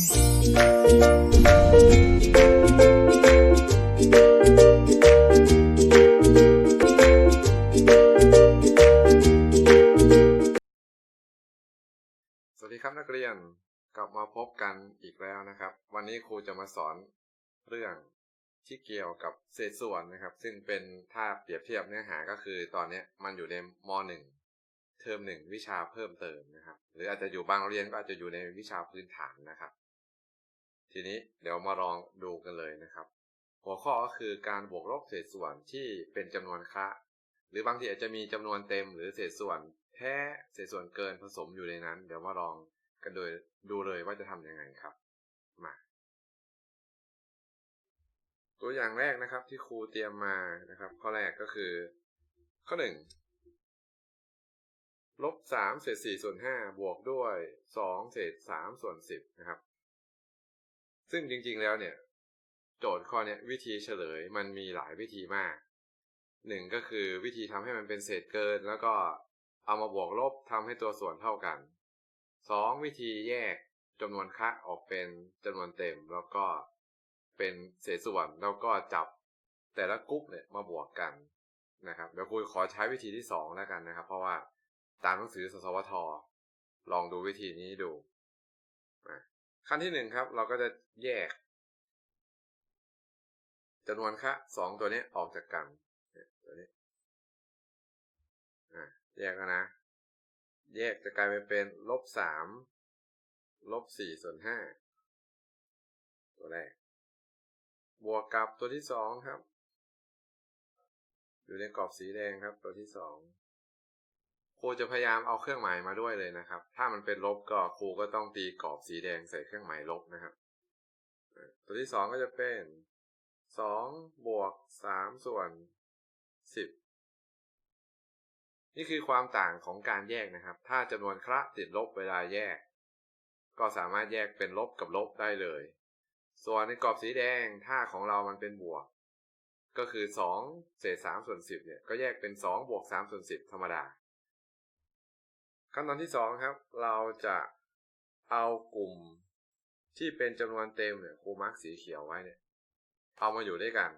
สวัสดีครับนักเรียนกลับมาพบกันอีกแล้วนะครับ วันนี้ครูจะมาสอนเรื่องที่เกี่ยวกับเศษส่วนนะครับ ซึ่งเป็นถ้าเปรียบเทียบเนื้อหาก็คือตอนนี้มันอยู่ในม .1 เทอมหนึ่งวิชาเพิ่มเติมนะครับ หรืออาจจะอยู่บางโรงเรียนก็อาจจะอยู่ในวิชาพื้นฐานนะครับ ทีนี้เดี๋ยวมาลองดูกันเลยนะครับ หัวข้อก็คือการบวกลบเศษส่วนที่เป็นจำนวนคะ หรือบางทีอาจจะมีจำนวนเต็มหรือเศษส่วนแท้เศษส่วนเกินผสมอยู่ในนั้น เดี๋ยวมาลองกันโดยดูเลยว่าจะทำยังไงครับมาตัวอย่างแรกนะครับที่ครูเตรียมมานะครับ ข้อแรกก็คือ ข้อหนึ่งลบสามเศษสี่ส่วนห้าบวกด้วยสองเศษสามส่วนสิบนะครับ ซึ่งจริงๆแล้วเนี่ย โจทย์ข้อเนี้ยวิธีเฉลยมันมีหลายวิธีมากหนึ่งก็คือวิธีทำให้มันเป็นเศษเกิน แล้วก็เอามาบวกลบทำให้ตัวส่วนเท่ากันสองวิธีแยกจำนวนคะออกเป็นจำนวนเต็ม แล้วก็เป็นเศษส่วนแล้วก็จับแต่ละกรุ๊ปเนี่ยมาบวกกันนะครับเดี๋ยวครูขอใช้วิธีที่สองแล้วกันนะครับ เพราะว่าตามหนังสือสสวทลองดูวิธีนี้ดูอะ ขั้นที่หนึ่งครับ เราก็จะแยกจำนวนคะสองตัวนี้ออกจากกันตัวนี้แยกแล้วนะ แยกจะกลายไปเป็นลบสามลบสี่ส่วนห้าตัวแรก บวกกับตัวที่สองครับ อยู่ในกรอบสีแดงครับ ตัวที่สอง ครูจะพยายามเอาเครื่องหมายมาด้วยเลยนะครับ ถ้ามันเป็นลบก็ครูก็ต้องตีกรอบสีแดงใส่เครื่องหมายลบนะครับอะตัวที่สองก็จะเป็นสองบวกสามส่วนสิบนี่คือความต่างของการแยกนะครับ ถ้าจำนวนคระติดลบเวลาแยก ก็สามารถแยกเป็นลบกับลบได้เลย ส่วนในกรอบสีแดงถ้าของเรามันเป็นบวก ก็คือ 2 เศษ3ส่วน10เนี่ยก็แยกเป็น 2 บวก3ส่วน10 ธรรมดา ขั้นตอนที่2ครับ เราจะเอากลุ่มที่เป็นจำนวนเต็มเนี่ยครูมาร์กสีเขียวไว้เนี่ย เอามาอยู่ด้วยกัน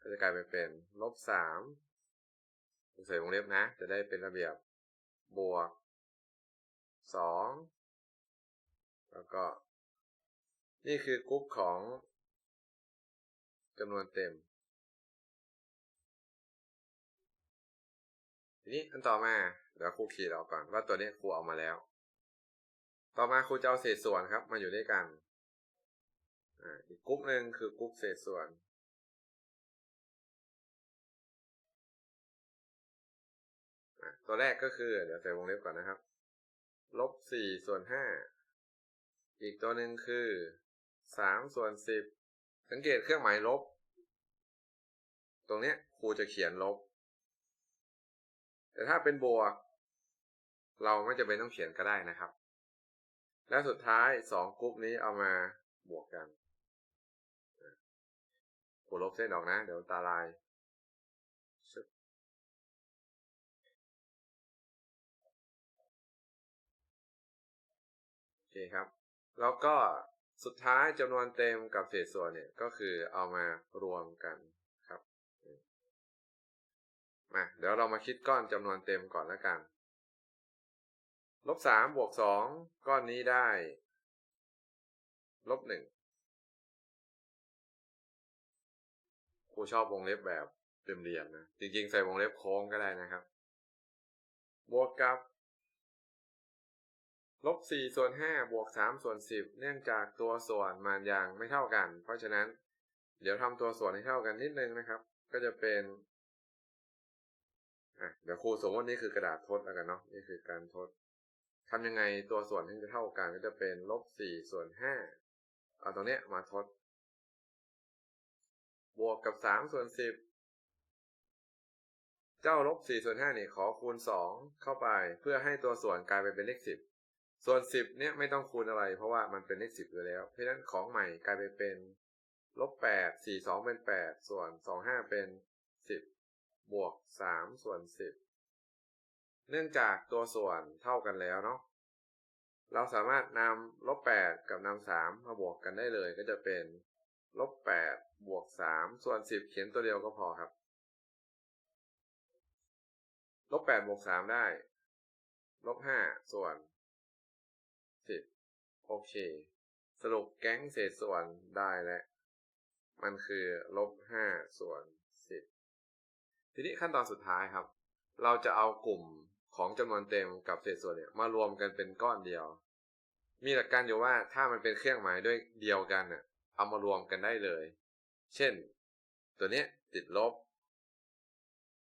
ก็จะกลายไปเป็นลบ3ใส่วงเล็บนะ จะได้เป็นระเบียบบวกสองแล้วก็ นี่คือกรุ๊ปของจำนวนเต็ม ทีนี้อันต่อมา เดี๋ยวครูขีดออกก่อนว่าตัวนี้ครูเอามาแล้ว ต่อมาครูจะเอาเศษส่วนครับ มาอยู่ด้วยกันอีกกรุ๊ปหนึ่งคือกรุ๊ปเศษส่วน ตัวแรกก็คือ เดี๋ยวใส่วงเล็บก่อนนะครับ ลบสี่ส่วนห้า อีกตัวหนึ่งคือสามส่วนสิบ สังเกตเครื่องหมายลบ ตรงเนี้ยครูจะเขียนลบ แต่ถ้าเป็นบวก เราไม่จะเป็นต้องเขียนก็ได้นะครับ และสุดท้ายสองกรุ๊ปนี้เอามาบวกกันอะครูลบเส้นออกนะ เดี๋ยวตาลายโอเคครับ แล้วก็สุดท้ายจำนวนเต็มกับเศษส่วนเนี่ยก็คือเอามารวมกันครับมาเดี๋ยวเรามาคิดก้อนจำนวนเต็มก่อนแล้วกัน ลบสามบวกสองก้อนนี้ได้ ลบหนึ่งครูชอบวงเล็บแบบเต็มเรียนนะ จริงๆ ใส่วงเล็บโค้งก็ได้นะครับ บวกกับ ลบสี่ส่วนห้าบวกสามส่วนสิบเนื่องจากตัวส่วนมันยังไม่เท่ากัน เพราะฉะนั้น เดี๋ยวทำตัวส่วนให้เท่ากันนิดนึงนะครับ ก็จะเป็นอะเดี๋ยวครูสมมตินี่คือกระดาษทดแล้วกันเนาะนี่คือการทด ทำยังไงตัวส่วนถึงจะเท่ากันก็จะเป็นลบสี่ส่วนห้าเอาตรงเนี้ยมาทด บวกกับสามส่วนสิบเจ้าลบสี่ส่วนห้านี่ขอคูณสองเข้าไปเพื่อให้ตัวส่วนกลายไปเป็นเลขสิบส่วนสิบเนี่ยไม่ต้องคูณอะไร เพราะว่ามันเป็นเลขสิบอยู่แล้ว เพราะฉะนั้นของใหม่กลายไปเป็นลบแปดสี่สองเป็นแปดส่วนสองห้าเป็นสิบบวกสามส่วนสิบ เนื่องจากตัวส่วนเท่ากันแล้วเนาะเราสามารถนำลบแปดกับนำสามมาบวกกันได้เลยก็จะเป็นลบแปดบวกสามส่วนสิบเขียนตัวเดียวก็พอครับลบแปดบวกสามได้ลบห้าส่วนสิบโอเค สรุปแก๊งเศษส่วนได้แล้วมันคือลบห้าส่วนสิบทีนี้ขั้นตอนสุดท้ายครับ เราจะเอากลุ่ม ของจำนวนเต็มกับเศษส่วนเนี่ยมารวมกันเป็นก้อนเดียว มีหลักการอยู่ว่าถ้ามันเป็นเครื่องหมายด้วยเดียวกันน่ะเอามารวมกันได้เลย เช่น ตัวเนี้ยติดลบ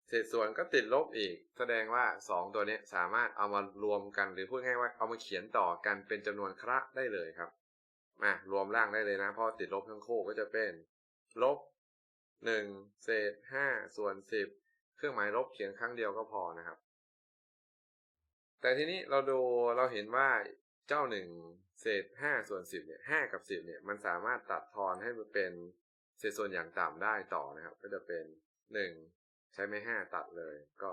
เศษส่วนก็ติดลบอีก แสดงว่า 2 ตัวเนี้ยสามารถเอามารวมกันหรือพูดง่ายว่าเอามาเขียนต่อกันเป็นจำนวนคระได้เลยครับมารวมร่างได้เลยนะเพราะติดลบทั้งคู่ก็จะเป็น ลบ1เศษ5ส่วน10 เครื่องหมายลบเขียนครั้งเดียวก็พอนะครับ แต่ทีนี้เราดูเราเห็นว่าเจ้าหนึ่งเศษห้าส่วนสิบเนี่ยห้ากับสิบเนี่ยมันสามารถตัดทอนให้มันเป็นเศษส่วนอย่างต่ำได้ต่อนะครับ ก็จะเป็นหนึ่งใช้ไม่ห้าตัดเลยก็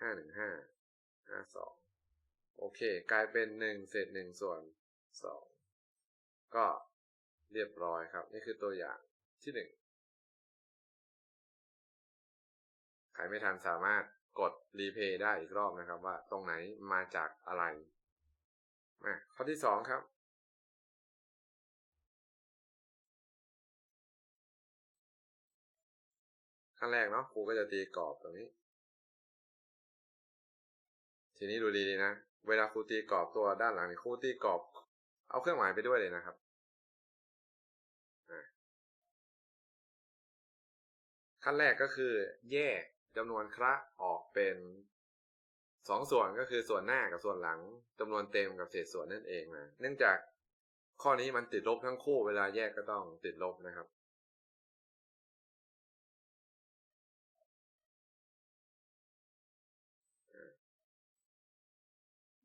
ห้าหนึ่งห้าห้าสองโอเค กลายเป็นหนึ่งเศษหนึ่งส่วนสองก็เรียบร้อยครับ นี่คือตัวอย่างที่หนึ่งใครไม่ทันสามารถ กดรีเพย์ได้อีกรอบนะครับ ว่าตรงไหนมาจากอะไรมาข้อที่สองครับ ขั้นแรกเนาะครูก็จะตีกรอบตรงนี้ ทีนี้ดูดีๆนะ เวลาครูตีกรอบตัวด้านหลังนี่ครูตีกรอบ เอาเครื่องหมายไปด้วยเลยนะครับขั้นแรกก็คือแยก จำนวนคระออกเป็นสองส่วนก็คือส่วนหน้ากับส่วนหลังจำนวนเต็มกับเศษส่วนนั่นเองนะเนื่องจากข้อนี้มันติดลบทั้งคู่เวลาแยกก็ต้องติดลบนะครับ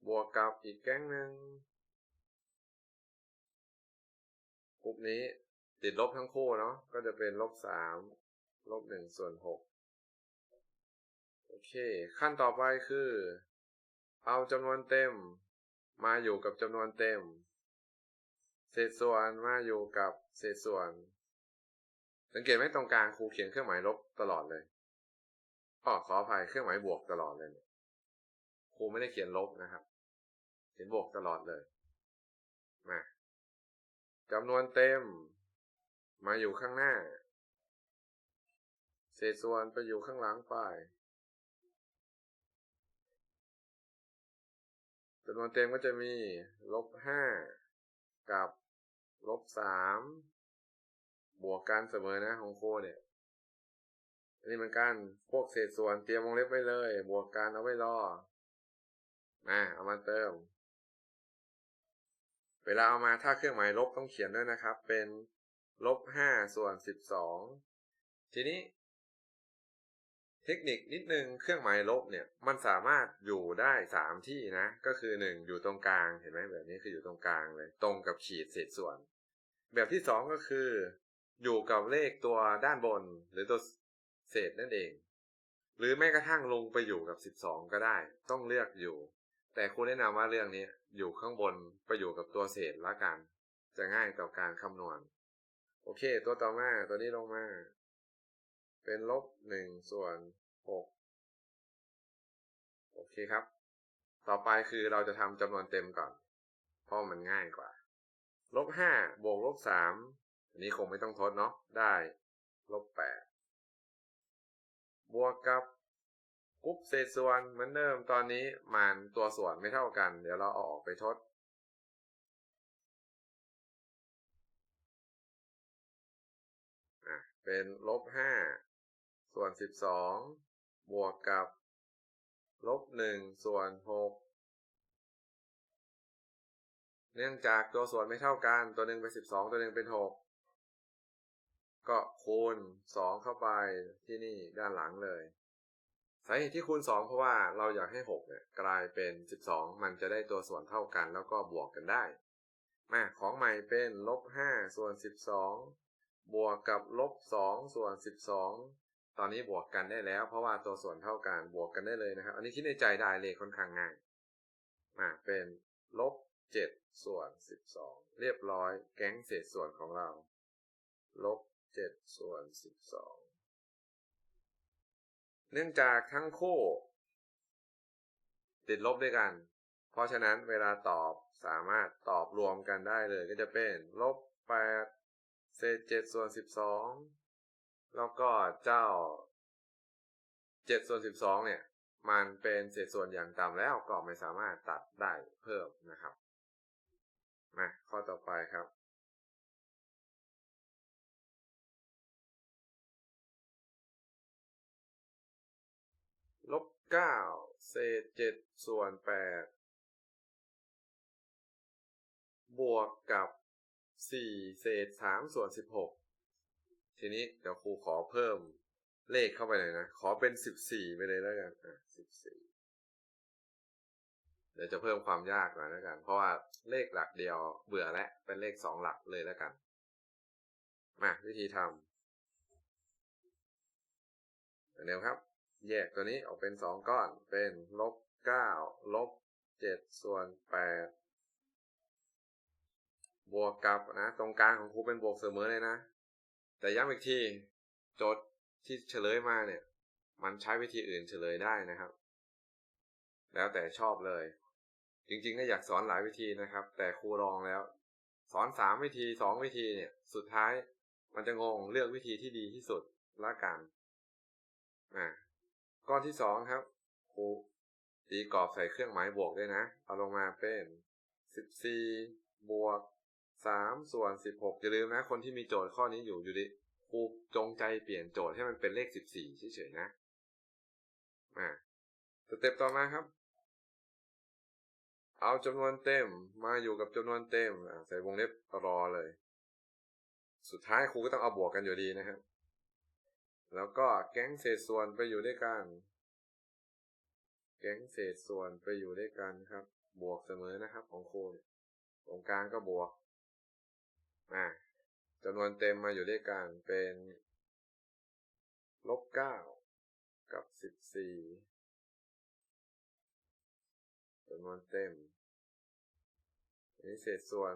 บวกกับอีกแก๊งหนึ่งกลุ่มนี้ติดลบทั้งคู่เนาะก็จะเป็นลบสามลบหนึ่งส่วนหก อเค ขั้นต่อไปคือ เอาจำนวนเต็ม มาอยู่กับจำนวนเต็ม เศษส่วนมาอยู่กับเศษส่วน สังเกตไหมตรงกลางครูเขียนเครื่องหมายลบตลอดเลยอ๋อขออภัยเครื่องหมายบวกตลอดเลยครูไม่ได้เขียนลบนะครับ เขียนบวกตลอดเลย มาจำนวนเต็ม มาอยู่ข้างหน้า เศษส่วนไปอยู่ข้างหลังไป จำนวนเต็มก็จะมีลบห้ากับลบสามบวกกันเสมอนะของโคเนี่ยอันนี้เหมือนกันพวกเศษส่วนเตรียมวงเล็บไว้เลย บวกกันเอาไว้รอมาเอามาเติม เวลาเอามาถ้าเครื่องหมายลบต้องเขียนด้วยนะครับ เป็นลบห้าส่วนสิบสองทีนี้ เทคนิคนิดนึงเครื่องหมายลบเนี่ยมันสามารถอยู่ได้สามที่นะ ก็คือหนึ่งอยู่ตรงกลางเห็นไหมแบบนี้คืออยู่ตรงกลางเลย ตรงกับขีดเศษส่วน แบบที่สองก็คือ อยู่กับเลขตัวด้านบนหรือตัวเศษนั่นเอง หรือแม้กระทั่งลงไปอยู่กับสิบสองก็ได้ ต้องเลือกอยู่ แต่ครูแนะนำว่าเรื่องนี้อยู่ข้างบนไปอยู่กับตัวเศษละกัน จะง่ายต่อการคำนวณ โอเค ตัวต่อมาตัวนี้ลงมาเป็นลบหนึ่งส่วน หกโอเคครับ ต่อไปคือเราจะทำจำนวนเต็มก่อน เพราะมันง่ายกว่า ลบห้าบวกลบสามอันนี้คงไม่ต้องทดเนาะ ได้ลบแปดบวกกับกรุ๊ปเศษส่วนเหมือนเดิมตอนนี้มันตัวส่วนไม่เท่ากัน เดี๋ยวเราเอาออกไปทดเป็นลบห้าส่วนสิบสอง บวกกับลบหนึ่งส่วนหกเนื่องจากตัวส่วนไม่เท่ากัน ตัวหนึ่งเป็นสิบสองตัวหนึ่งเป็นหกก็คูณสองเข้าไปที่นี่ด้านหลังเลยสาเหตุที่คูณสองเพราะว่าเราอยากให้หกเนี่ยกลายเป็นสิบสองมันจะได้ตัวส่วนเท่ากันแล้วก็บวกกันได้มาของใหม่เป็นลบห้าส่วนสิบสองบวกกับลบสองส่วนสิบสอง ตอนนี้บวกกันได้แล้ว เพราะว่าตัวส่วนเท่ากันบวกกันได้เลยนะครับ อันนี้คิดในใจได้เลขค่อนข้างง่ายมาเป็นลบเจ็ดส่วนสิบสองเรียบร้อย แก๊งเศษส่วนของเราลบเจ็ดส่วนสิบสองเนื่องจากทั้งคู่ ติดลบด้วยกัน เพราะฉะนั้นเวลาตอบสามารถตอบรวมกันได้เลยก็จะเป็นลบแปดเศษเจ็ดส่วนสิบสอง แล้วก็เจ้าเจ็ดส่วนสิบสองเนี่ย มันเป็นเศษส่วนอย่างต่ำแล้วก็ไม่สามารถตัดได้เพิ่มนะครับมาข้อต่อไปครับ ลบเก้าเศษเจ็ดส่วนแปดบวกกับสี่เศษสามส่วนสิบหก ทีนี้เดี๋ยวครูขอเพิ่มเลขเข้าไปเลยนะ ขอเป็นสิบสี่ไปเลยแล้วกันอะสิบสี่เดี๋ยวจะเพิ่มความยากหน่อยแล้วกัน เพราะว่าเลขหลักเดียวเบื่อแล้วเป็นเลขสองหลักเลยแล้วกัน มาวิธีทำเดี๋ยวครับ แยกตัวนี้ออกเป็นสองก้อน เป็นลบเก้าลบเจ็ดส่วนแปดบวกกับนะ ตรงกลางของครูเป็นบวกเสมอเลยนะ แต่ย้ำอีกทีโจทย์ที่เฉลยมาเนี่ย มันใช้วิธีอื่นเฉลยได้นะครับ แล้วแต่ชอบเลย จริงๆก็อยากสอนหลายวิธีนะครับ แต่ครูลองแล้ว สอนสามวิธีสองวิธีเนี่ย สุดท้ายมันจะงงเลือกวิธีที่ดีที่สุดละกันอ่าก้อนที่สองครับครูตีกรอบใส่เครื่องหมายบวกด้วยนะ เอาลงมาเป็นสิบสี่บวก สามส่วนสิบหกอย่าลืมนะ คนที่มีโจทย์ข้อนี้อยู่อยู่ดิครูจงใจเปลี่ยนโจทย์ให้มันเป็นเลขสิบสี่เฉยๆนะมาสเต็ปต่อมาครับ เอาจำนวนเต็มมาอยู่กับจำนวนเต็มใส่วงเล็บรอเลย สุดท้ายครูก็ต้องเอาบวกกันอยู่ดีนะครับ แล้วก็แก๊งเศษส่วนไปอยู่ด้วยกัน แก๊งเศษส่วนไปอยู่ด้วยกันครับ บวกเสมอนะครับ ของครูตรงกลางก็บวก จำนวนเต็มมาอยู่ด้วยกันเป็นลบเก้ากับสิบสี่จำนวนเต็มอันนี้เศษส่วน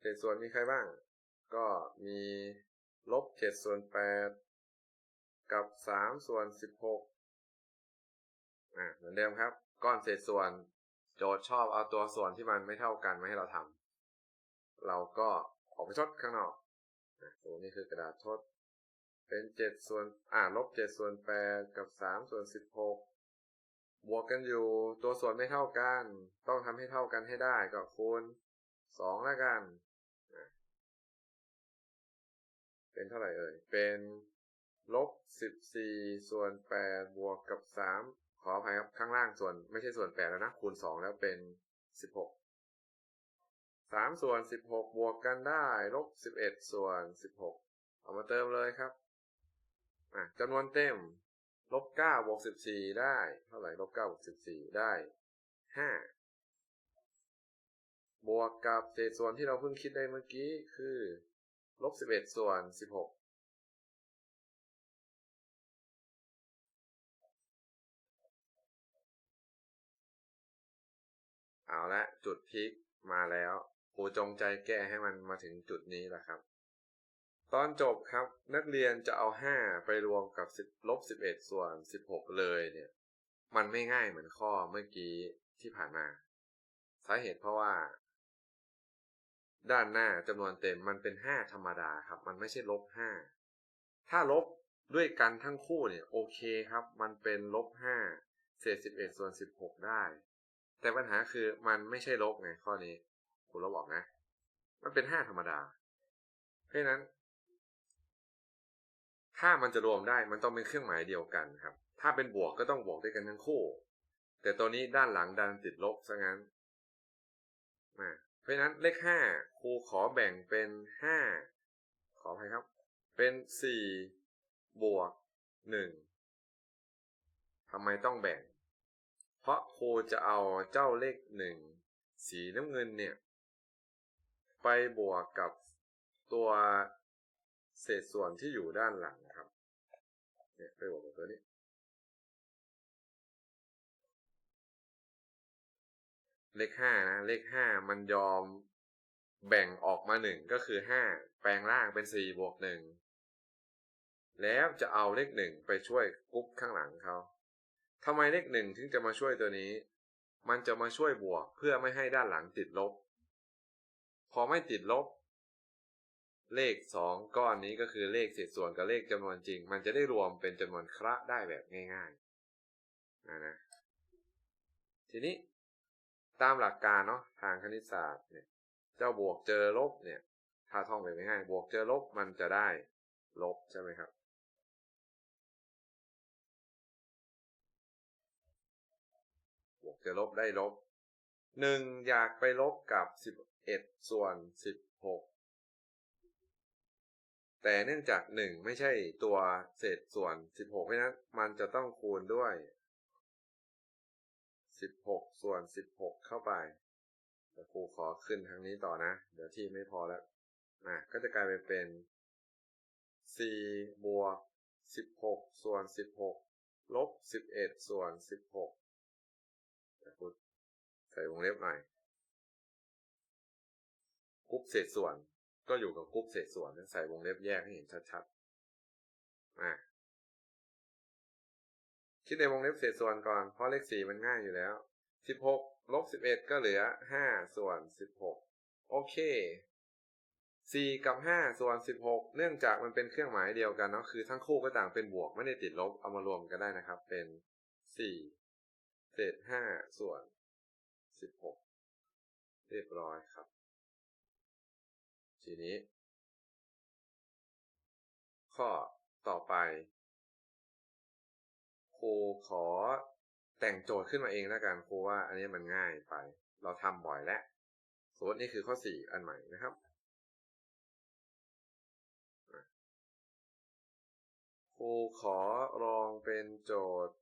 เศษส่วนมีใครบ้าง ก็มีลบเจ็ดส่วนแปดกับสามส่วนสิบหก อ่าเหมือนเดิมครับ ก้อนเศษส่วน โจทย์ชอบเอาตัวส่วนที่มันไม่เท่ากันมาให้เราทำเราก็ออกไปทดข้างนอกนะตัวนี้คือกระดาษทด เป็นเจ็ดส่วนอ่าลบเจ็ดส่วนแปดกับสามส่วนสิบหกบวกกันอยู่ตัวส่วนไม่เท่ากัน ต้องทำให้เท่ากันให้ได้ก็คูณสองแล้วกัน เป็นเท่าไหร่เอ่ย เป็นลบสิบสี่ส่วนแปดบวกกับสาม ขออภัยครับข้างล่างส่วนไม่ใช่ส่วนแปดแล้วนะคูณสองแล้วเป็นสิบหกสามส่วนสิบหกบวกกันได้ลบสิบเอ็ดส่วนสิบหกเอามาเติมเลยครับอะจำนวนเต็มลบเก้าบวกสิบสี่ได้เท่าไหร่ลบเก้าบวกสิบสี่ได้ห้าบวกกับเศษส่วนที่เราเพิ่งคิดได้เมื่อกี้คือลบสิบเอ็ดส่วนสิบหก เอาละจุดพลิกมาแล้วครูจงใจแก้ให้มันมาถึงจุดนี้แหละครับ ตอนจบครับนักเรียนจะเอา 5 ไปรวมกับ10ลบ11 ส่วน 16 เลยเนี่ย มันไม่ง่ายเหมือนข้อเมื่อกี้ที่ผ่านมา สาเหตุเพราะว่า ด้านหน้าจำนวนเต็มมันเป็น 5 ธรรมดาครับ มันไม่ใช่ลบ 5 ถ้าลบด้วยกันทั้งคู่เนี่ยโอเคครับ มันเป็นลบ 5 เศษ 11 ส่วน 16 ได้ แต่ปัญหาคือมันไม่ใช่ลบไงข้อนี้คุณเราบอกนะ มันเป็นห้าธรรมดา เพราะนั้น ถ้ามันจะรวมได้มันต้องเป็นเครื่องหมายเดียวกันครับ ถ้าเป็นบวกก็ต้องบวกด้วยกันทั้งคู่ แต่ตัวนี้ด้านหลังดันติดลบซะงั้นมาเพราะนั้นเลขห้าครูขอแบ่งเป็นห้าขออภัยครับ เป็นสี่บวกหนึ่งทำไมต้องแบ่ง เพราะครูจะเอาเจ้าเลขหนึ่งสีน้ำเงินเนี่ย ไปบวกกับตัวเศษส่วนที่อยู่ด้านหลังนะครับ เนี่ยไปบวกกับตัวนี้เลขห้านะเลขห้ามันยอมแบ่งออกมาหนึ่งก็คือห้าแปลงร่างเป็นสี่บวกหนึ่งแล้วจะเอาเลขหนึ่งไปช่วยกุ๊ปข้างหลังเขา ทำไมเลขหนึ่งถึงจะมาช่วยตัวนี้ มันจะมาช่วยบวกเพื่อไม่ให้ด้านหลังติดลบ พอไม่ติดลบ เลขสองก้อนนี้ก็คือเลขเศษส่วนกับเลขจำนวนจริง มันจะได้รวมเป็นจำนวนคระได้แบบง่ายๆนะนะทีนี้ตามหลักการเนาะทางคณิตศาสตร์เนี่ย เจ้าบวกเจอลบเนี่ย ถ้าท่องไปง่ายบวกเจอลบมันจะได้ลบใช่ไหมครับ จอลบได้ลบหนึ่งอยากไปลบกับสิบเอ็ดส่วนสิบหกแต่เนื่องจากหนึ่งไม่ใช่ตัวเศษส่วนสิบหกเพราะนั้นมันจะต้องคูณด้วยสิบหกส่วนสิบหกเข้าไปเดี๋ยวครูขอขึ้นทางนี้ต่อนะ เดี๋ยวที่ไม่พอแล้วนะก็จะกลายไปเป็นสี่บวกสิบหกส่วนสิบหกลบสิบเอ็ดส่วนสิบหก เดี๋ยวครูใส่วงเล็บหน่อยกรุ๊ปเศษส่วนก็อยู่กับกรุ๊ปเศษส่วนใส่วงเล็บแยกให้เห็นชัดๆอะคิดในวงเล็บเศษส่วนก่อน เพราะเลขสี่มันง่ายอยู่แล้วสิบหกลบสิบเอ็ดก็เหลือห้าส่วนสิบหกโอเคสี่กับห้าส่วนสิบหกเนื่องจากมันเป็นเครื่องหมายเดียวกันเนาะคือทั้งคู่ก็ต่างเป็นบวกไม่ได้ติดลบเอามารวมกันได้นะครับ เป็นสี่ เศษห้าส่วนสิบหกเรียบร้อยครับ ทีนี้ ข้อต่อไปครูขอแต่งโจทย์ขึ้นมาเองแล้วกันครูว่าอันนี้มันง่ายไป เราทำบ่อยแล้วสมมตินี่คือข้อสี่อันใหม่นะครับครูขอลองเป็นโจทย์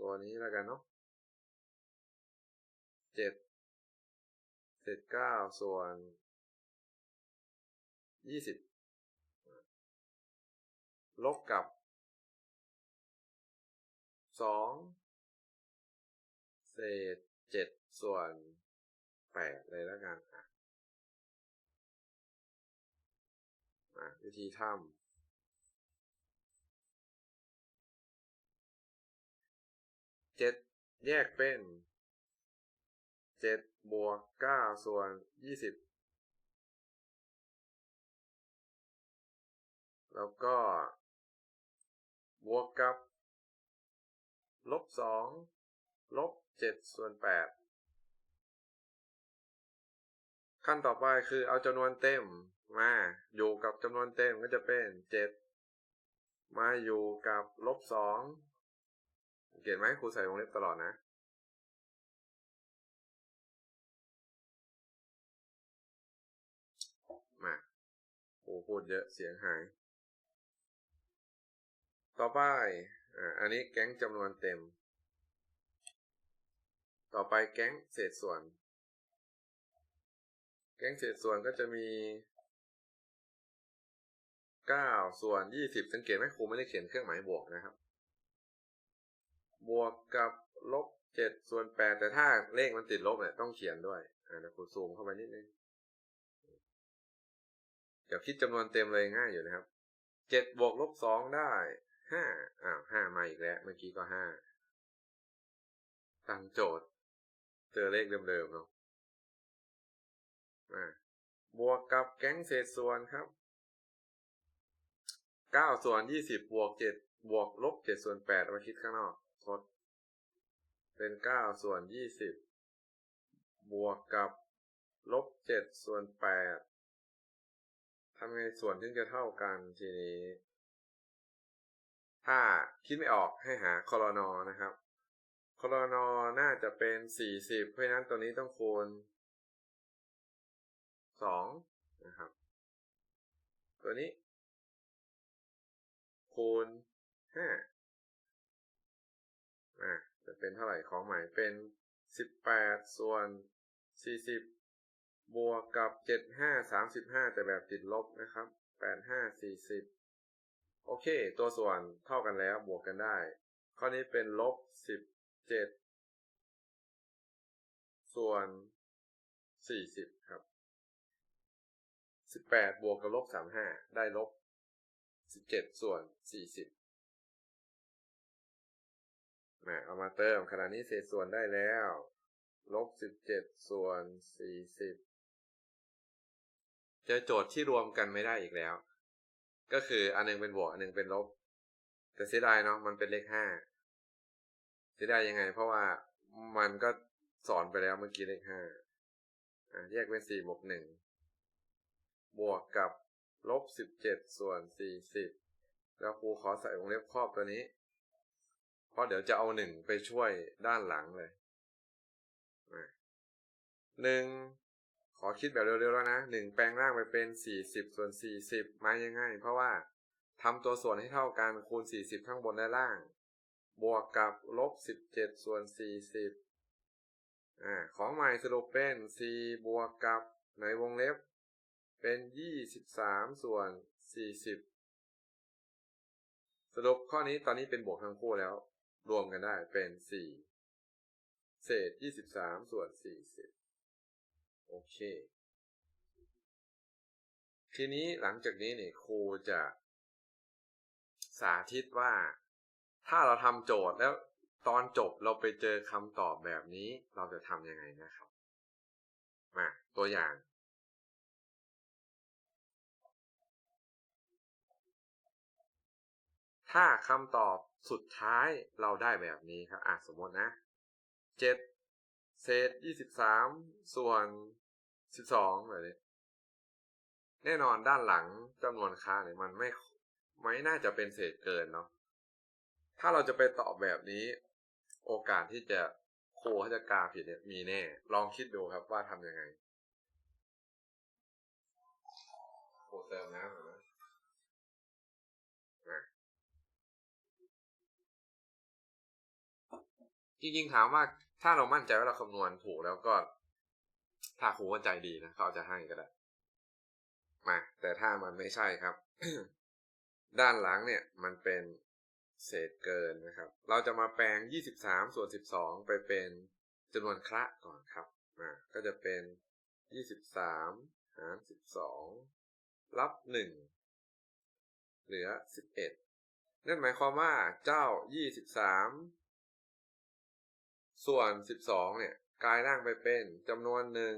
ตัวนี้แล้วกันเนาะ เจ็ดเศษเก้าส่วนยี่สิบลบกับสองเศษเจ็ดส่วนแปดเลยแล้วกันอะวิธีทำเจ็ดแยกเป็น เจ็ดบวกเก้าส่วนยี่สิบแล้วก็ บวกกับ ลบสองลบเจ็ดส่วนแปดขั้นต่อไปคือเอาจำนวนเต็มมาอยู่กับจำนวนเต็มก็จะเป็นเจ็ดมาอยู่กับลบสองเห็นไหมครูใส่วงเล็บตลอดนะ โอ้พูดเยอะเสียงหาย ต่อไปอ่าอันนี้แก๊งจำนวนเต็ม ต่อไปแก๊งเศษส่วน แก๊งเศษส่วนก็จะมีเก้าส่วนยี่สิบสังเกตไหมครูไม่ได้เขียนเครื่องหมายบวกนะครับ บวกกับลบเจ็ดส่วนแปดแต่ถ้าเลขมันติดลบเนี่ยต้องเขียนด้วยอ่าเดี๋ยวครูซูมเข้าไปนิดนึง เดี๋ยวคิดจำนวนเต็มเลยง่ายอยู่นะครับ เจ็ดบวกลบสองได้ห้าอ้าวห้ามาอีกแล้ว เมื่อกี้ก็ห้าตั้งโจทย์ เจอเลขเดิมๆเนาะมาบวกกับแก๊งเศษส่วนครับเก้าส่วนยี่สิบบวกเจ็ดบวกลบเจ็ดส่วนแปดมาคิดข้างนอกทดเป็นเก้าส่วนยี่สิบบวกกับลบเจ็ดส่วนแปด ทำไงส่วนถึงจะเท่ากันทีนี้ ถ้าคิดไม่ออกให้หาคอรนอนะครับคอรนอน่าจะเป็นสี่สิบเพราะฉะนั้นตัวนี้ต้องคูณสองนะครับ ตัวนี้ คูณห้าอะจะเป็นเท่าไหร่ของใหม่เป็นสิบแปดส่วนสี่สิบ บวกกับเจ็ดห้าสามสิบห้าแต่แบบติดลบนะครับแปดห้าสี่สิบโอเค ตัวส่วนเท่ากันแล้วบวกกันได้ ข้อนี้เป็นลบสิบเจ็ดส่วนสี่สิบครับสิบแปดบวกกับลบสามห้าได้ลบสิบเจ็ดส่วนสี่สิบมาเอามาเติมขณะนี้เศษส่วนได้แล้ว ลบสิบเจ็ดส่วนสี่สิบ เจอโจทย์ที่รวมกันไม่ได้อีกแล้ว ก็คืออันนึงเป็นบวกอันนึงเป็นลบ แต่เสียดายเนาะมันเป็นเลขห้าเสียดายยังไง เพราะว่ามันก็สอนไปแล้วเมื่อกี้เลขห้าแยกเป็นสี่บวกหนึ่งบวกกับลบสิบเจ็ดส่วนสี่สิบแล้วครูขอใส่วงเล็บครอบตัวนี้ เพราะเดี๋ยวจะเอาหนึ่งไปช่วยด้านหลังเลยหนึ่ง ขอคิดแบบเร็วๆแล้วนะหนึ่งแปลงร่างไปเป็นสี่สิบส่วนสี่สิบมายังไงเพราะว่าทำตัวส่วนให้เท่ากันคูณสี่สิบข้างบนและล่าง บวกกับลบสิบเจ็ดส่วนสี่สิบอ่าของใหม่สรุปเป็นสี่บวกกับในวงเล็บ เป็นยี่สิบสามส่วนสี่สิบสรุปข้อนี้ตอนนี้เป็นบวกทั้งคู่แล้ว รวมกันได้เป็นสี่เศษยี่สิบสามส่วนสี่สิบ โอเค ทีนี้หลังจากนี้เนี่ยครูจะสาธิตว่าถ้าเราทำโจทย์แล้วตอนจบเราไปเจอคำตอบแบบนี้เราจะทำยังไงนะครับ มา ตัวอย่าง ถ้าคำตอบสุดท้ายเราได้แบบนี้ครับอะสมมตินะเจ็ด เศษยี่สิบสามส่วนสิบสองแบบนี้แน่นอนด้านหลังจำนวนค่าเนี่ยมันไม่ไม่น่าจะเป็นเศษเกินเนาะถ้าเราจะไปตอบแบบนี้ โอกาสที่จะครูเขาจะกาผิดเนี่ยมีแน่ ลองคิดดูครับว่าทำยังไงโคเติมน้ำนะจริงๆถามว่า ถ้าเรามั่นใจว่าเราคำนวณถูกแล้วก็ ถ้าครูเข้าใจดีนะเขาจะให้ก็ได้มาแต่ถ้ามันไม่ใช่ครับ ด้านหลังเนี่ยมันเป็นเศษเกินนะครับ เราจะมาแปลง 23 ส่วน 12 ไปเป็นจำนวนคระก่อนครับมาก็จะเป็น 23 หาร 12 รับ 1 เหลือ 11 นั่นหมายความว่าเจ้า 23 ส่วน 12 เนี่ยกลายร่างไปเป็นจำนวนหนึ่ง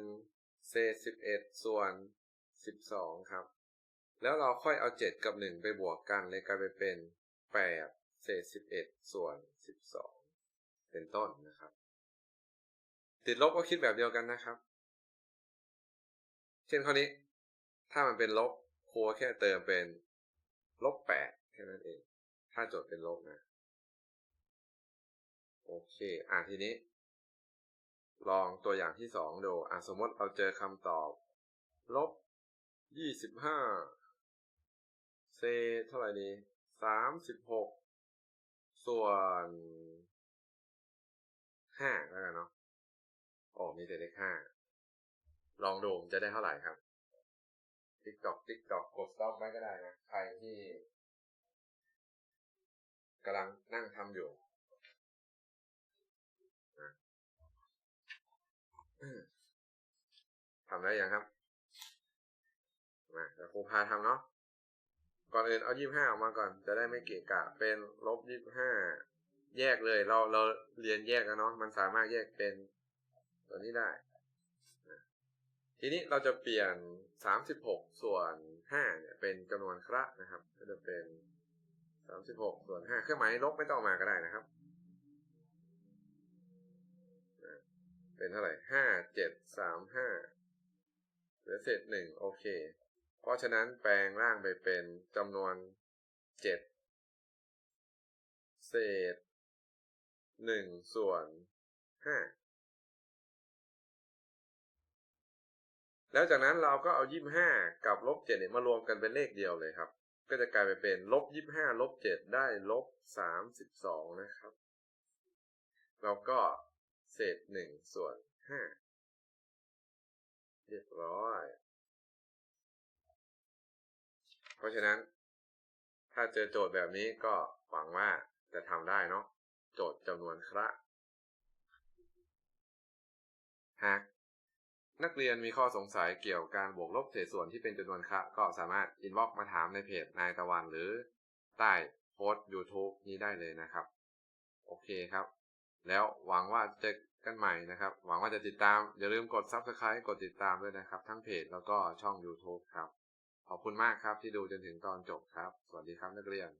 เศษ 11 ส่วน 12 ครับ แล้วเราค่อยเอา 7 กับ 1 ไปบวกกันเลยกลายไปเป็น 8 เศษ 11 ส่วน 12 เป็นต้นนะครับ ติดลบก็คิดแบบเดียวกันนะครับ เช่นข้อนี้ ถ้ามันเป็นลบครูแค่เติมเป็นลบ8แค่นั้นเอง ถ้าโจทย์เป็นลบนะ โอเค อะทีนี้ ลองตัวอย่างที่สองดู อะสมมติเราเจอคำตอบ ลบยี่สิบห้าเศษเท่าไหร่ดีสามสิบหกส่วนห้าแล้วกันเนาะโอ้มีแต่เลขห้าลองดูจะได้เท่าไหร่ครับ ติ๊กตอกติ๊กตอกกดสต็อปไว้ก็ได้นะ ใครที่กำลังนั่งทำอยู่ ทำได้ยังครับ มาเดี๋ยวครูพาทำเนาะ ก่อนอื่นเอายี่ห้าออกมาก่อน จะได้ไม่เกะกะ เป็นลบยี่ห้า แยกเลย เราเราเรียนแยกกันเนาะ มันสามารถแยกเป็นตัวนี้ได้ ทีนี้เราจะเปลี่ยนสามสิบหกส่วนห้าเนี่ยเป็นจำนวนคระนะครับ ก็จะเป็นสามสิบหกส่วนห้าเครื่องหมายลบไม่ต้องมาก็ได้นะครับเป็นเท่าไหร่ห้าเจ็ดสามห้า หลือเศษหนึ่งโอเค เพราะฉะนั้นแปลงร่างไปเป็นจำนวนเจ็ดเศษหนึ่งส่วนห้าแล้วจากนั้นเราก็เอายี่ห้ากับลบเจ็ดเนี่ยมารวมกันเป็นเลขเดียวเลยครับ ก็จะกลายไปเป็นลบยี่ห้าลบเจ็ดได้ลบสามสิบสองนะครับ แล้วก็เศษหนึ่งส่วนห้า เรียบร้อย เพราะฉะนั้น ถ้าเจอโจทย์แบบนี้ก็หวังว่าจะทำได้เนาะโจทย์จำนวนคระหากนักเรียนมีข้อสงสัยเกี่ยวกับการบวกลบเศษส่วนที่เป็นจำนวนคะก็สามารถอินบ็อกมาถามในเพจนายตะวันหรือใต้โพสต์ YouTube นี้ได้เลยนะครับ โอเคครับ แล้วหวังว่าจะ กันใหม่นะครับ หวังว่าจะติดตาม อย่าลืมกด Subscribe กดติดตามด้วยนะครับ ทั้งเพจแล้วก็ช่อง YouTube ครับ ขอบคุณมากครับที่ดูจนถึงตอนจบครับ สวัสดีครับนักเรียน